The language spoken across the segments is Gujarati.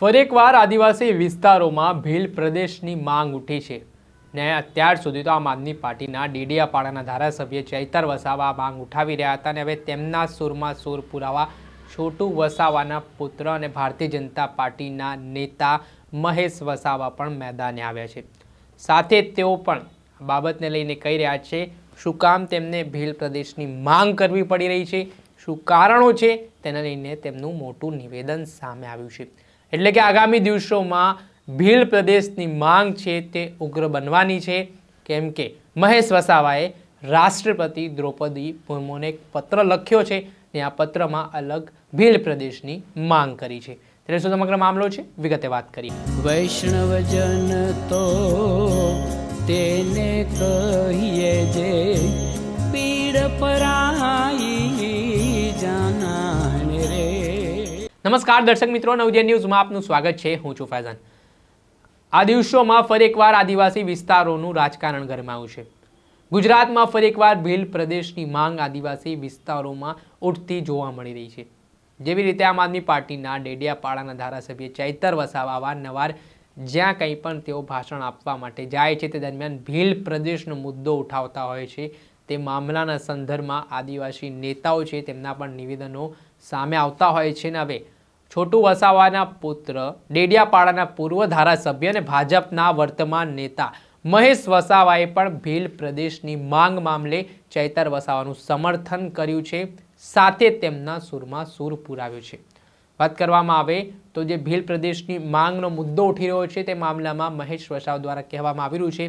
ફરી એકવાર આદિવાસી વિસ્તારોમાં ભીલ પ્રદેશની માંગ ઉઠી છે. ને અત્યાર સુધી તો આમ આદમી પાર્ટીના ડીડીયાપાડાના ધારાસભ્ય ચૈતર વસાવા માંગ ઉઠાવી રહ્યા હતા અને હવે તેમના સુરમાં સુર પુરાવા છોટુ વસાવાના પુત્ર અને ભારતીય જનતા પાર્ટીના નેતા મહેશ વસાવા પણ મેદાને આવ્યા છે. સાથે તેઓ પણ બાબતને લઈને કહી રહ્યા છે, શું કામ તેમને ભીલ પ્રદેશની માંગ કરવી પડી રહી છે? શું કારણો છે? તેને લઈને તેમનું મોટું નિવેદન સામે આવ્યું છે. એટલે કે આગામી દિવસોમાં ભીલ પ્રદેશની માંગ છે તે ઉગ્ર બનવાની છે. કેમ કે મહેશ વસાવાએ રાષ્ટ્રપતિ દ્રૌપદી મુર્મુને એક પત્ર લખ્યો છે. ને આ પત્રમાં અલગ ભીલ પ્રદેશની માંગ કરી છે. ત્યારે શું સમગ્ર મામલો છે? વિગતે વાત કરીએ. વૈષ્ણવજન તો તેને કહીએ જે નમસ્કાર દર્શક મિત્રો નવજે ન્યૂઝમાં આપનું સ્વાગત છે. હું છું ફૈઝાન. આ દિવસોમાં ફરી એકવાર આદિવાસી વિસ્તારોનું રાજકારણ ગરમાયું છે. ગુજરાતમાં ફરી એકવાર ભીલ પ્રદેશની માંગ આદિવાસી વિસ્તારોમાં ઉઠતી જોવા મળી રહી છે. જેવી રીતે આમ આદમી પાર્ટીના ડેડિયાપાડાના ધારાસભ્ય ચૈતર વસાવા અવારનવાર જ્યાં કંઈ પણ તેઓ ભાષણ આપવા માટે જાય છે, તે દરમિયાન ભીલ પ્રદેશનો મુદ્દો ઉઠાવતા હોય છે. તે મામલાના સંદર્ભમાં આદિવાસી નેતાઓ છે, તેમના પણ નિવેદનો સામે આવતા હોય છે. ને હવે છોટુ વસાવાના પુત્ર ડેડિયાપાડાના પૂર્વ ધારાસભ્ય અને ભાજપના વર્તમાન નેતા મહેશ વસાવાએ પણ ભીલ પ્રદેશની માંગ મામલે ચૈતર વસાવાનું સમર્થન કર્યું છે. સાથે તેમના સૂરમાં સૂર પુરાવ્યો છે. વાત કરવામાં આવે તો જે ભીલ પ્રદેશની માંગનો મુદ્દો ઉઠી રહ્યો છે, તે મામલામાં મહેશ વસાવા દ્વારા કહેવામાં આવી રહ્યું છે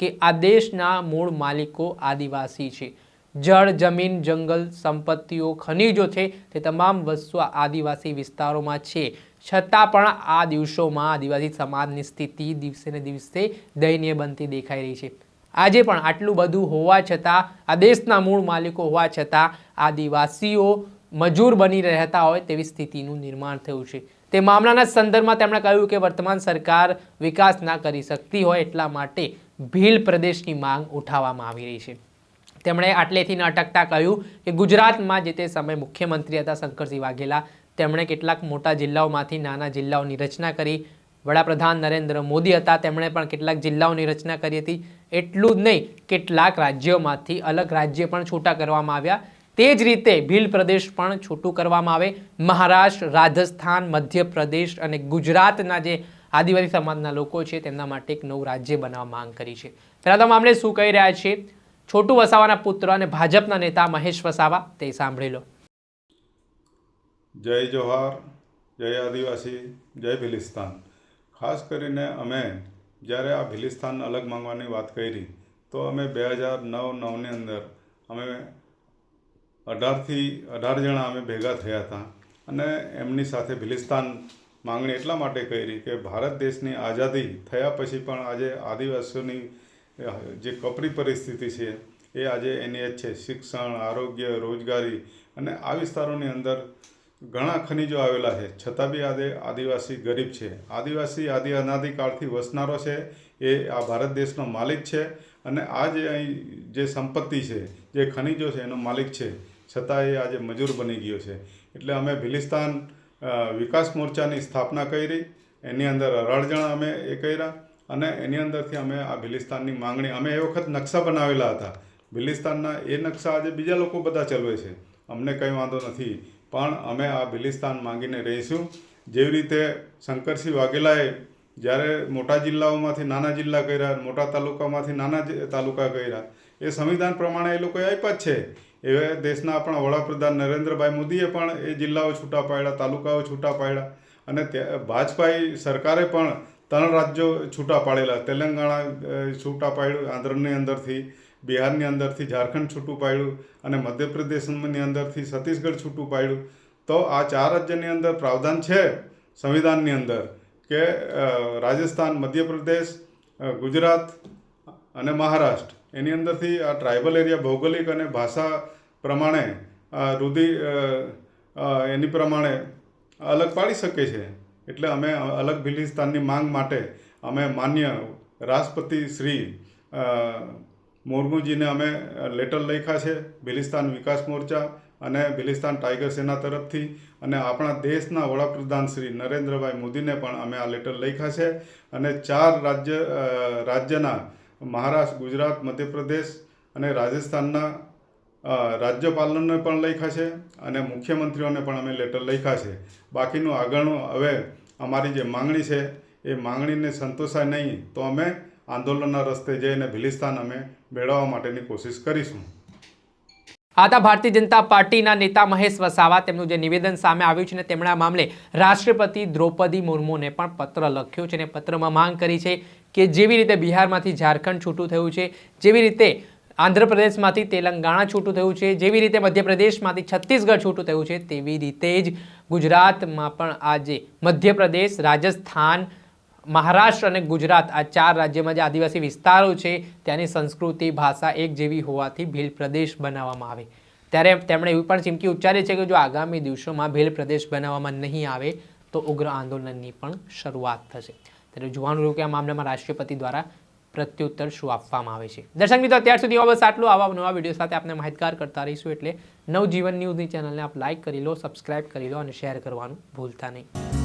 કે આ દેશના મૂળ માલિકો આદિવાસી છે. જળ, જમીન, જંગલ, સંપત્તિઓ, ખનિજો છે તે તમામ વસ્તુ આદિવાસી વિસ્તારોમાં છે. છતાં પણ આ દિવસોમાં આદિવાસી સમાજની સ્થિતિ દિવસે ને દિવસે દયનીય બનતી દેખાઈ રહી છે. આજે પણ આટલું બધું હોવા છતાં, આ દેશના મૂળ માલિકો હોવા છતાં આદિવાસીઓ મજૂર બની રહેતા હોય તેવી સ્થિતિનું નિર્માણ થયું છે. તે મામલાના સંદર્ભમાં તેમણે કહ્યું કે વર્તમાન સરકાર વિકાસ ના કરી શકતી હોય એટલા માટે ભીલ પ્રદેશની માંગ ઉઠાવવામાં આવી રહી છે. તેમણે આટલેથી ન અટકતા કહ્યું કે ગુજરાતમાં જે તે સમયે મુખ્યમંત્રી હતા શંકરસિંહ વાઘેલા, તેમણે કેટલાક મોટા જિલ્લાઓમાંથી નાના જિલ્લાઓની રચના કરી. વડાપ્રધાન નરેન્દ્ર મોદી હતા, તેમણે પણ કેટલાક જિલ્લાઓની રચના કરી હતી. એટલું જ નહીં, કેટલાક રાજ્યોમાંથી અલગ રાજ્ય પણ છૂટા કરવામાં આવ્યા. તે જ રીતે ભીલ પ્રદેશ પણ છૂટું કરવામાં આવે. મહારાષ્ટ્ર, રાજસ્થાન, મધ્યપ્રદેશ અને ગુજરાતના જે આદિવાસી સમાજના લોકો છે, તેમના માટે એક નવું રાજ્ય બનાવવા માંગ કરી છે. પહેલાં તો મામલે શું કહી રહ્યા છે? છોટુ વસાવાના પુત્ર અને ભાજપના નેતા મહેશ વસાવા, તે સાંભળી લો. જય જોહાર, જય આદિવાસી, જય ભિલિસ્તાન. ખાસ કરીને અમે જ્યારે આ ભિલિસ્તાન અલગ માંગવાની વાત કરી, તો અમે બે હજાર નવ, નવની અંદર અમે અઢારથી અઢાર જણા અમે ભેગા થયા હતા. અને એમની સાથે ભિલિસ્તાન માંગણી એટલા માટે કરી કે ભારત દેશની આઝાદી થયા પછી પણ આજે આદિવાસીઓની જે કપરી પરિસ્થિતિ છે, એ આજે એની જ છે. શિક્ષણ, આરોગ્ય, રોજગારી અને આ વિસ્તારોની અંદર ઘણા ખનિજો આવેલા છે. છતાં બી આજે આદિવાસી ગરીબ છે. આદિવાસી આદિ અનાદિકાળથી વસનારો છે, એ આ ભારત દેશનો માલિક છે અને આ જે અહીં જે સંપત્તિ છે, જે ખનિજો છે એનો માલિક છે. છતાં એ આજે મજૂર બની ગયો છે. એટલે અમે ભિલિસ્તાન વિકાસ મોરચાની સ્થાપના કરી. એની અંદર અઢાર જણા અમે એ કર્યા અને એની અંદરથી અમે આ ભિલિસ્તાનની માંગણી, અમે એ વખત નકશા બનાવેલા હતા. ભિલિસ્તાનના એ નકશા આજે બીજા લોકો બધા ચલાવે છે. અમને કંઈ વાંધો નથી. પણ અમે આ ભિલિસ્તાન માંગીને રહીશું. જેવી રીતે શંકરસિંહ વાઘેલાએ જ્યારે મોટા જિલ્લાઓમાંથી નાના જિલ્લા કર્યા, મોટા તાલુકામાંથી નાના તાલુકા કર્યા, એ સંવિધાન પ્રમાણે એ લોકોએ આપ્યા જ છે. એ દેશના આપણા વડાપ્રધાન નરેન્દ્રભાઈ મોદીએ પણ એ જિલ્લાઓ છૂટા પાડ્યા, તાલુકાઓ છૂટા પાડ્યા અને ભાજપાઈ સરકારે પણ ત્રણ રાજ્યો છૂટા પાડેલા. તેલંગાણા છૂટા પાડ્યું, આંધ્રની અંદરથી, બિહારની અંદરથી ઝારખંડ છૂટું પાડ્યું અને મધ્યપ્રદેશની અંદરથી છત્તીસગઢ છૂટું પાડ્યું. તો આ ચાર રાજ્યની અંદર પ્રાવધાન છે સંવિધાનની અંદર કે રાજસ્થાન, મધ્યપ્રદેશ ગુજરાત અને મહારાષ્ટ્ર. એની અંદરથી આ ટ્રાઇબલ એરિયા ભૌગોલિક અને ભાષા પ્રમાણે રૂધિ એની પ્રમાણે અલગ પાડી શકે છે. એટલે અમે અલગ ભિલિસ્તાનની માંગ માટે અમે માન્ય રાષ્ટ્રપતિ શ્રી મુર્મુજીને અમે લેટર લખ્યા છે ભિલિસ્તાન વિકાસ મોરચા અને ભિલિસ્તાન ટાઈગર સેના તરફથી. અને આપણા દેશના વડાપ્રધાન શ્રી નરેન્દ્રભાઈ મોદીને પણ અમે આ લેટર લખ્યા છે. અને ચાર રાજ્ય રાજ્યના મહારાષ્ટ્ર, ગુજરાત, મધ્યપ્રદેશ અને રાજસ્થાનના રાજ્યપાલોને પણ લખ્યા છે અને મુખ્યમંત્રીઓને પણ અમે લેટર લખ્યા છે. બાકીનું આગળનું હવે અમારી જે માંગણી છે, એ માંગણીને સંતોષાય નહીં તો અમે આંદોલનના રસ્તે જઈને ભિલિસ્તાન અમે મેળવવા માટેની કોશિશ કરીશું. આ હતા ભારતીય જનતા પાર્ટીના નેતા મહેશ વસાવા તેમનું જે નિવેદન સામે આવ્યું છે ને તેમણે આ મામલે રાષ્ટ્રપતિ દ્રૌપદી મુર્મુને પણ પત્ર લખ્યો છે અને પત્રમાં માંગ કરી છે કે જેવી રીતે બિહારમાંથી ઝારખંડ છૂટું થયું છે, જેવી રીતે આંધ્રપ્રદેશમાંથી તેલંગાણા છૂટું થયું છે, જેવી રીતે મધ્યપ્રદેશમાંથી છત્તીસગઢ છૂટું થયું છે, તેવી રીતે જ ગુજરાતમાં પણ આજે મધ્યપ્રદેશ, રાજસ્થાન મહારાષ્ટ્ર અને ગુજરાત આ ચાર રાજ્યમાં જે આદિવાસી વિસ્તારો છે, ત્યાંની સંસ્કૃતિ, ભાષા એક જેવી હોવાથી ભીલ પ્રદેશ બનાવવામાં આવે. ત્યારે તેમણે એવી પણ ચીમકી ઉચ્ચારી છે કે જો આગામી દિવસોમાં ભીલ પ્રદેશ બનાવવામાં નહીં આવે, તો ઉગ્ર આંદોલનની પણ શરૂઆત થશે. ત્યારે જોવાનું રહ્યું કે આ મામલામાં રાષ્ટ્રપતિ દ્વારા પ્રત્યુત્તર શું આપવામાં આવે છે. દર્શક મિત્રો, અત્યાર સુધી બસ આટલું. આવા નવા વીડિયો સાથે આપણે માહિતગાર કરતા રહીશું એટલે નવજીવન ન્યૂઝની ચેનલને આપ લાઈક કરી લો સબસ્ક્રાઇબ કરી લો અને શેર કરવાનું ભૂલતા નહીં.